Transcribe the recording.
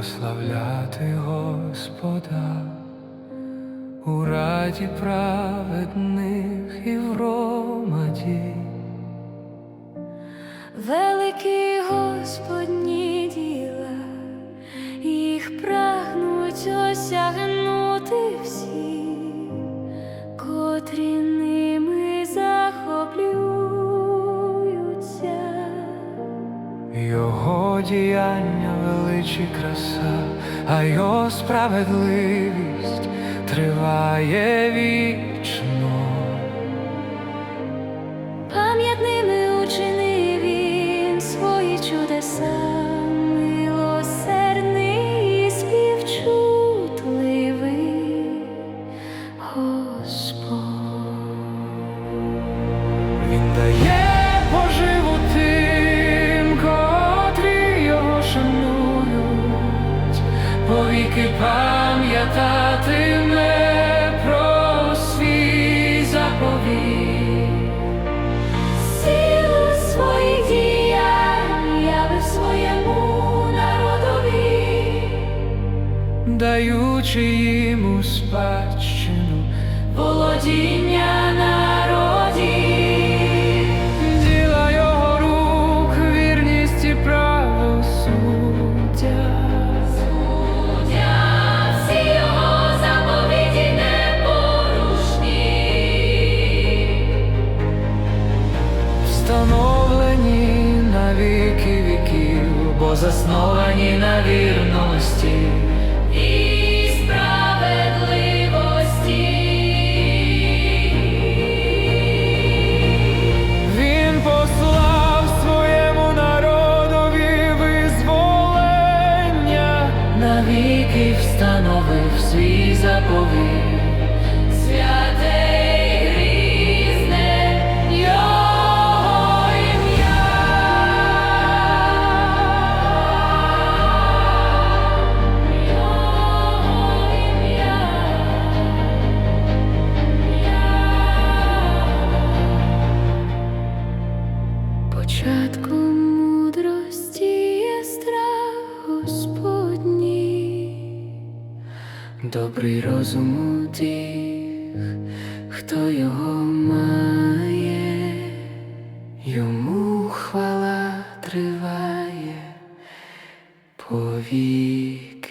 прославляти Господа у раді праведних і в громаді. Великі Господні діла, їх прагнуть осягнути всі, котрі ними захоплюються. Його діяння величі краса, а його справедливість триває вічно. Пам'ятними учинив він свої чудеса, милосердний і співчутливий Господь. Він дає повіки пам'ятатиме про свій заповіт. Силу своїх діянь явив своєму народові, даючи їм спадщину володіння бо засновані на вірності. І справедливості. Він послав своєму народові визволення, навіки встановив свій заповіт. Добрий розум у тих, хто його має, йому хвала триває повік.